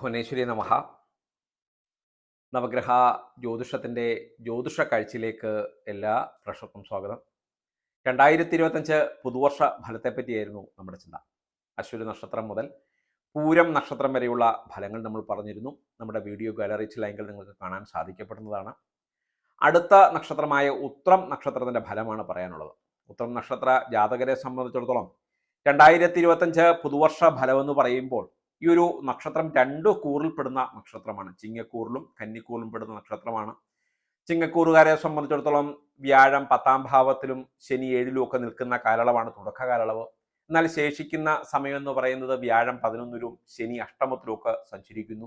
ഭുവനേശ്വരി നമഹ. നവഗ്രഹ ജ്യോതിഷത്തിന്റെ ജ്യോതിഷ കാഴ്ചയിലേക്ക് എല്ലാ പ്രേക്ഷകർക്കും സ്വാഗതം. രണ്ടായിരത്തി ഇരുപത്തഞ്ച് പുതുവർഷ ഫലത്തെപ്പറ്റിയായിരുന്നു നമ്മുടെ ചിന്ത. അശ്വരി നക്ഷത്രം മുതൽ പൂരം നക്ഷത്രം വരെയുള്ള ഫലങ്ങൾ നമ്മൾ പറഞ്ഞിരുന്നു. നമ്മുടെ വീഡിയോ ഗാലറി ഗാലറിച്ചിലെങ്കിൽ നിങ്ങൾക്ക് കാണാൻ സാധിക്കപ്പെടുന്നതാണ്. അടുത്ത നക്ഷത്രമായ ഉത്രം നക്ഷത്രത്തിന്റെ ഫലമാണ് പറയാനുള്ളത്. ഉത്രം നക്ഷത്ര ജാതകരെ സംബന്ധിച്ചിടത്തോളം രണ്ടായിരത്തി ഇരുപത്തഞ്ച് പുതുവർഷ ഫലമെന്ന് പറയുമ്പോൾ ഈ ഒരു നക്ഷത്രം രണ്ടു കൂറിൽപ്പെടുന്ന നക്ഷത്രമാണ്. ചിങ്ങക്കൂറിലും കന്നിക്കൂറിലും പെടുന്ന നക്ഷത്രമാണ്. ചിങ്ങക്കൂറുകാരെ സംബന്ധിച്ചിടത്തോളം വ്യാഴം പത്താം ഭാവത്തിലും ശനി ഏഴിലും ഒക്കെ നിൽക്കുന്ന കാലളവാണ് തുടക്ക കാലളവ് എന്നാൽ ശേഷിക്കുന്ന സമയം എന്ന് പറയുന്നത് വ്യാഴം പതിനൊന്നിലും ശനി അഷ്ടമത്തിലും ഒക്കെ സഞ്ചരിക്കുന്നു.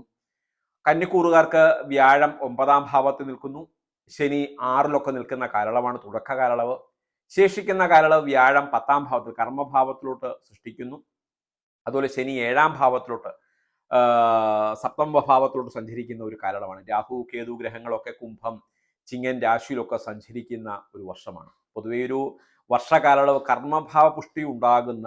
കന്നിക്കൂറുകാർക്ക് വ്യാഴം ഒമ്പതാം ഭാവത്തിൽ നിൽക്കുന്നു. ശനി ആറിലൊക്കെ നിൽക്കുന്ന കാലളവാണ് തുടക്ക കാലളവ് ശേഷിക്കുന്ന കാലളവ് വ്യാഴം പത്താം ഭാവത്തിൽ കർമ്മഭാവത്തിലോട്ട് സൃഷ്ടിക്കുന്നു. അതുപോലെ ശനി ഏഴാം ഭാവത്തിലോട്ട് സപ്തമ ഭാവത്തിലോട്ട് സഞ്ചരിക്കുന്ന ഒരു കാലയളവാണ്. രാഹു കേതു ഗ്രഹങ്ങളൊക്കെ കുംഭം ചിങ്ങൻ രാശിയിലൊക്കെ സഞ്ചരിക്കുന്ന ഒരു വർഷമാണ്. പൊതുവെ ഒരു വർഷകാലയളവ് കർമ്മഭാവ പുഷ്ടി ഉണ്ടാകുന്ന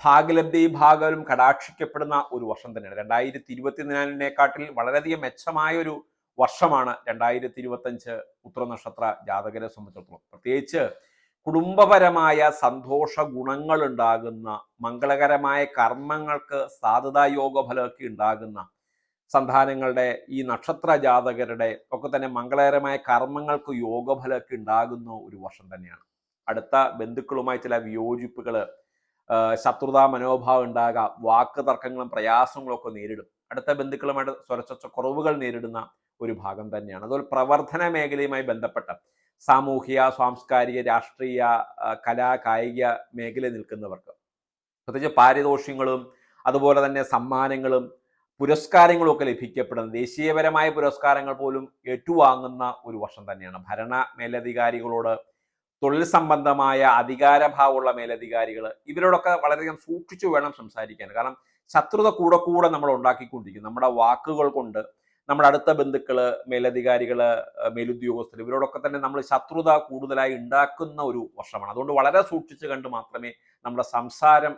ഭാഗലബ്ധി ഭാഗലും കടാക്ഷിക്കപ്പെടുന്ന ഒരു വർഷം തന്നെയാണ്. രണ്ടായിരത്തി ഇരുപത്തിനാലിനെക്കാട്ടിൽ വളരെയധികം മെച്ചമായ ഒരു വർഷമാണ് രണ്ടായിരത്തി ഇരുപത്തഞ്ച് ഉത്തരനക്ഷത്ര ജാതകരെ സംബന്ധിച്ചിടത്തോളം. പ്രത്യേകിച്ച് കുടുംബപരമായ സന്തോഷ ഗുണങ്ങൾ ഉണ്ടാകുന്ന മംഗളകരമായ കർമ്മങ്ങൾക്ക് സാധ്യതായോഗ ഉണ്ടാകുന്ന സന്താനങ്ങളുടെ ഈ നക്ഷത്ര ജാതകരുടെ ഒക്കെ തന്നെ മംഗളകരമായ കർമ്മങ്ങൾക്ക് യോഗഫലമൊക്കെ ഉണ്ടാകുന്ന ഒരു വർഷം തന്നെയാണ്. അടുത്ത ബന്ധുക്കളുമായി ചില വിയോജിപ്പുകൾ ശത്രുതാ മനോഭാവം ഉണ്ടാകാം വാക്ക് തർക്കങ്ങളും പ്രയാസങ്ങളും ഒക്കെ നേരിടും. അടുത്ത ബന്ധുക്കളുമായിട്ട് സ്വരച്ചൊച്ച കുറവുകൾ നേരിടുന്ന ഒരു ഭാഗം തന്നെയാണ്. അതുപോലെ പ്രവർത്തന മേഖലയുമായി ബന്ധപ്പെട്ട സാമൂഹിക സാംസ്കാരിക രാഷ്ട്രീയ കലാ കായിക മേഖലയിൽ നിൽക്കുന്നവർക്ക് പ്രത്യേകിച്ച് പാരിതോഷ്യങ്ങളും അതുപോലെ തന്നെ സമ്മാനങ്ങളും പുരസ്കാരങ്ങളും ഒക്കെ ലഭിക്കപ്പെടുന്ന ദേശീയപരമായ പുരസ്കാരങ്ങൾ പോലും ഏറ്റുവാങ്ങുന്ന ഒരു വർഷം തന്നെയാണ്. ഭരണ മേലധികാരികളോട് തൊഴിൽ സംബന്ധമായ അധികാരഭാവമുള്ള മേലധികാരികൾ ഇവരോടൊക്കെ വളരെയധികം സൂക്ഷിച്ചു വേണം സംസാരിക്കാൻ. കാരണം ശത്രുത കൂടെ കൂടെ നമ്മൾ ഉണ്ടാക്കിക്കൊണ്ടിരിക്കും. നമ്മുടെ വാക്കുകൾ കൊണ്ട് നമ്മുടെ അടുത്ത ബന്ധുക്കൾ മേലധികാരികൾ ഏഹ് മേലുദ്യോഗസ്ഥർ ഇവരോടൊക്കെ തന്നെ നമ്മൾ ശത്രുത കൂടുതലായി ഉണ്ടാക്കുന്ന ഒരു വർഷമാണ്. അതുകൊണ്ട് വളരെ സൂക്ഷിച്ചു കണ്ട് മാത്രമേ നമ്മുടെ സംസാരം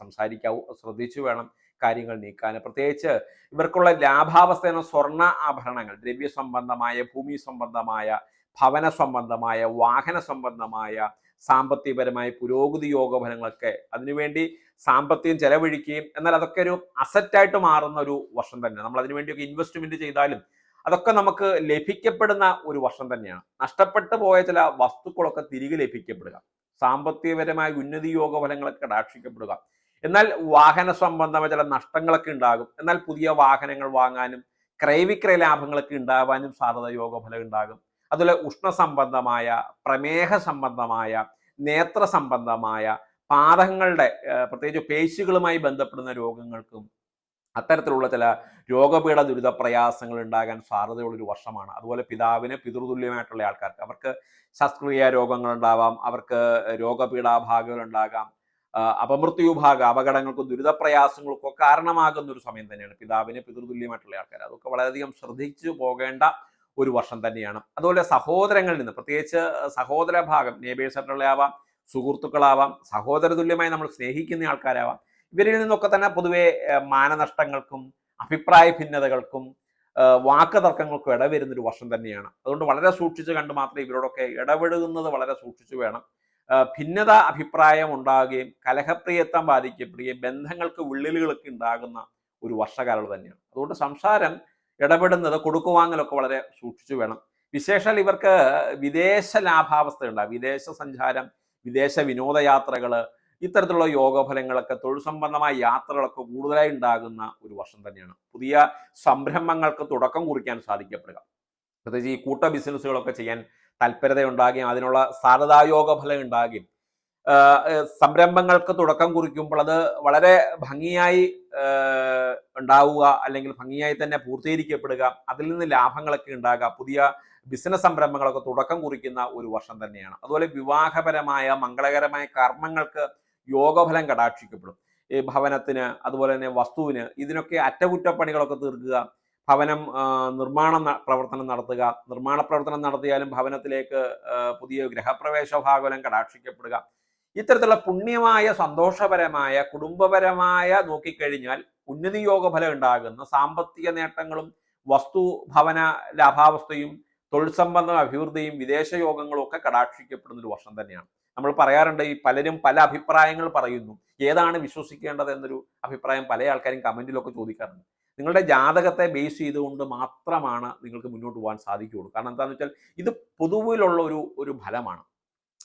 സംസാരിക്കാവൂ. ശ്രദ്ധിച്ചു വേണം കാര്യങ്ങൾ നീക്കാൻ പ്രത്യേകിച്ച് ഇവർക്കുള്ള ലാഭാവസ്ഥ എന്ന സ്വർണ ആഭരണങ്ങൾ ദ്രവ്യ സംബന്ധമായ ഭൂമി സംബന്ധമായ ഭവന സംബന്ധമായ വാഹന സംബന്ധമായ സാമ്പത്തികപരമായ പുരോഗതി യോഗഫലങ്ങളൊക്കെ അതിനുവേണ്ടി സാമ്പത്തികം ചെലവഴിക്കുകയും എന്നാൽ അതൊക്കെ ഒരു അസറ്റായിട്ട് മാറുന്ന ഒരു വർഷം തന്നെയാണ്. നമ്മൾ അതിനുവേണ്ടിയൊക്കെ ഇൻവെസ്റ്റ്മെന്റ് ചെയ്താലും അതൊക്കെ നമുക്ക് ലഭിക്കപ്പെടുന്ന ഒരു വർഷം തന്നെയാണ്. നഷ്ടപ്പെട്ടു പോയ ചില വസ്തുക്കളൊക്കെ തിരികെ ലഭിക്കപ്പെടുക. സാമ്പത്തികപരമായ ഉന്നതി യോഗ ഫലങ്ങളൊക്കെ കടാക്ഷിക്കപ്പെടുക. എന്നാൽ വാഹന സംബന്ധമായ ചില നഷ്ടങ്ങളൊക്കെ ഉണ്ടാകും. എന്നാൽ പുതിയ വാഹനങ്ങൾ വാങ്ങാനും ക്രയവിക്രയ ലാഭങ്ങളൊക്കെ ഉണ്ടാവാനും സാധ്യത യോഗഫലം ഉണ്ടാകും. അതുപോലെ ഉഷ്ണ സംബന്ധമായ പ്രമേഹ സംബന്ധമായ നേത്ര സംബന്ധമായ പാദങ്ങളുടെ പ്രത്യേകിച്ച് പേശികളുമായി ബന്ധപ്പെടുന്ന രോഗങ്ങൾക്കും അത്തരത്തിലുള്ള ചില രോഗപീഠ ദുരിത പ്രയാസങ്ങൾ ഉണ്ടാകാൻ സാധ്യതയുള്ളൊരു വർഷമാണ്. അതുപോലെ പിതാവിന് പിതൃതുല്യമായിട്ടുള്ള ആൾക്കാർക്ക് അവർക്ക് ശസ്ത്രക്രിയ രോഗങ്ങൾ ഉണ്ടാവാം അവർക്ക് രോഗപീഠാഭാഗങ്ങൾ ഉണ്ടാകാം അപമൃത്യുഭാഗ അപകടങ്ങൾക്കും ദുരിതപ്രയാസങ്ങൾക്കും കാരണമാകുന്ന ഒരു സമയം തന്നെയാണ് പിതാവിന് പിതൃതുല്യമായിട്ടുള്ള ആൾക്കാർ. അതൊക്കെ വളരെയധികം ശ്രദ്ധിച്ചു പോകേണ്ട ഒരു വർഷം തന്നെയാണ്. അതുപോലെ സഹോദരങ്ങളിൽ നിന്ന് പ്രത്യേകിച്ച് സഹോദര ഭാഗം നേബേഴ്സായിട്ടുള്ളയാവാം സുഹൃത്തുക്കളാവാം സഹോദര തുല്യമായി നമ്മൾ സ്നേഹിക്കുന്ന ആൾക്കാരാവാം. ഇവരിൽ നിന്നൊക്കെ തന്നെ പൊതുവെ മാനനഷ്ടങ്ങൾക്കും അഭിപ്രായ ഭിന്നതകൾക്കും ഏഹ്, വാക്ക് തർക്കങ്ങൾക്കും ഇടവരുന്ന ഒരു വർഷം തന്നെയാണ്. അതുകൊണ്ട് വളരെ സൂക്ഷിച്ച് കണ്ട് മാത്രമേ ഇവരോടൊക്കെ ഇടപെടുന്നത് വളരെ സൂക്ഷിച്ചു വേണം. ഭിന്നത അഭിപ്രായം ഉണ്ടാകുകയും കലഹപ്രിയത്വം ബാധിക്കപ്പെടുകയും ബന്ധങ്ങൾക്ക് വിള്ളലുകളൊക്കെ ഉണ്ടാകുന്ന ഒരു വർഷകാലം തന്നെയാണ്. അതുകൊണ്ട് സംസാരം ഇടപെടുന്നത് കൊടുക്കുവാങ്ങലൊക്കെ വളരെ സൂക്ഷിച്ചു വേണം. വിശേഷാൽ ഇവർക്ക് വിദേശ ലാഭാവസ്ഥ ഉണ്ടാകും വിദേശ സഞ്ചാരം വിദേശ വിനോദയാത്രകൾ ഇത്തരത്തിലുള്ള യോഗഫലങ്ങളൊക്കെ തൊഴിൽ സംബന്ധമായ യാത്രകളൊക്കെ കൂടുതലായി ഉണ്ടാകുന്ന ഒരു വർഷം തന്നെയാണ്. പുതിയ സംരംഭങ്ങൾക്ക് തുടക്കം കുറിക്കാൻ സാധിക്കപ്പെടുക. പ്രത്യേകിച്ച് ഈ കൂട്ട ബിസിനസ്സുകളൊക്കെ ചെയ്യാൻ താല്പര്യത ഉണ്ടാകുകയും അതിനുള്ള സാധ്യതായോഗ ഫലം ഉണ്ടാകുകയും സംരംഭങ്ങൾക്ക് തുടക്കം കുറിക്കുമ്പോൾ അത് വളരെ ഭംഗിയായി ഉണ്ടാവുക അല്ലെങ്കിൽ ഭംഗിയായി തന്നെ പൂർത്തീകരിക്കപ്പെടുക അതിൽ നിന്ന് ലാഭങ്ങളൊക്കെ ഉണ്ടാകുക പുതിയ ബിസിനസ് സംരംഭങ്ങളൊക്കെ തുടക്കം കുറിക്കുന്ന ഒരു വർഷം തന്നെയാണ്. അതുപോലെ വിവാഹപരമായ മംഗളകരമായ കർമ്മങ്ങൾക്ക് യോഗഫലം കടാക്ഷിക്കപ്പെടും. ഈ ഭവനത്തിന് അതുപോലെ തന്നെ വസ്തുവിന് ഇതിനൊക്കെ അറ്റകുറ്റപ്പണികളൊക്കെ തീർക്കുക. ഭവനം നിർമ്മാണ പ്രവർത്തനം നടത്തുക. നിർമ്മാണ പ്രവർത്തനം നടത്തിയാലും ഭവനത്തിലേക്ക് പുതിയ ഗൃഹപ്രവേശ ഭാഗവലം കടാക്ഷിക്കപ്പെടുക. ഇത്തരത്തിലുള്ള പുണ്യമായ സന്തോഷപരമായ കുടുംബപരമായ നോക്കിക്കഴിഞ്ഞാൽ ഉന്നതി യോഗ ഫലം ഉണ്ടാകുന്ന സാമ്പത്തിക നേട്ടങ്ങളും വസ്തു ഭവന ലാഭാവസ്ഥയും തൊഴിൽ സംബന്ധ അഭിവൃദ്ധിയും വിദേശ യോഗങ്ങളും ഒക്കെ കടാക്ഷിക്കപ്പെടുന്ന ഒരു വർഷം തന്നെയാണ്. നമ്മൾ പറയാറുണ്ട് ഈ പലരും പല അഭിപ്രായങ്ങൾ പറയുന്നു. ഏതാണ് വിശ്വസിക്കേണ്ടത് എന്നൊരു അഭിപ്രായം പല ആൾക്കാരും കമന്റിലൊക്കെ ചോദിക്കാറുണ്ട്. നിങ്ങളുടെ ജാതകത്തെ ബേസ് ചെയ്തുകൊണ്ട് മാത്രമാണ് നിങ്ങൾക്ക് മുന്നോട്ട് പോകാൻ സാധിക്കുകയുള്ളൂ. കാരണം എന്താണെന്ന് വെച്ചാൽ ഇത് പൊതുവിലുള്ള ഒരു ഒരു ഫലമാണ്.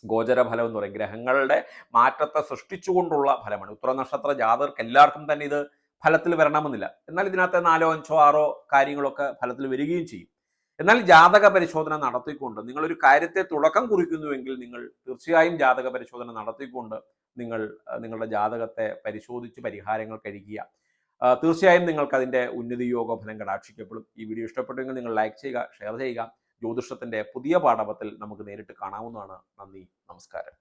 ഗോചര ഫലം എന്ന് പറയും. ഗ്രഹങ്ങളുടെ മാറ്റത്തെ സൃഷ്ടിച്ചുകൊണ്ടുള്ള ഫലമാണ്. ഉത്തര നക്ഷത്ര ജാതകർക്ക് എല്ലാവർക്കും തന്നെ ഇത് ഫലത്തിൽ വരണമെന്നില്ല. എന്നാൽ ഇതിനകത്ത് നാലോ അഞ്ചോ ആറോ കാര്യങ്ങളൊക്കെ ഫലത്തിൽ വരികയും ചെയ്യും. എന്നാൽ ജാതക പരിശോധന നടത്തിക്കൊണ്ട് നിങ്ങളൊരു കാര്യത്തെ തുടക്കം കുറിക്കുന്നുവെങ്കിൽ നിങ്ങൾ തീർച്ചയായും ജാതക പരിശോധന നടത്തിക്കൊണ്ട് നിങ്ങൾ നിങ്ങളുടെ ജാതകത്തെ പരിശോധിച്ച് പരിഹാരങ്ങൾ കഴിക്കുക. തീർച്ചയായും നിങ്ങൾക്ക് അതിന്റെ ഉന്നതി യോഗ ഫലം കടാക്ഷിക്കപ്പെടും. ഈ വീഡിയോ ഇഷ്ടപ്പെട്ടെങ്കിൽ നിങ്ങൾ ലൈക്ക് ചെയ്യുക ഷെയർ ചെയ്യുക. ജ്യോതിഷത്തിന്റെ പുതിയ പാഠപത്തിൽ നമുക്ക് നേരിട്ട് കാണാവുന്നതാണ്. നന്ദി നമസ്കാരം.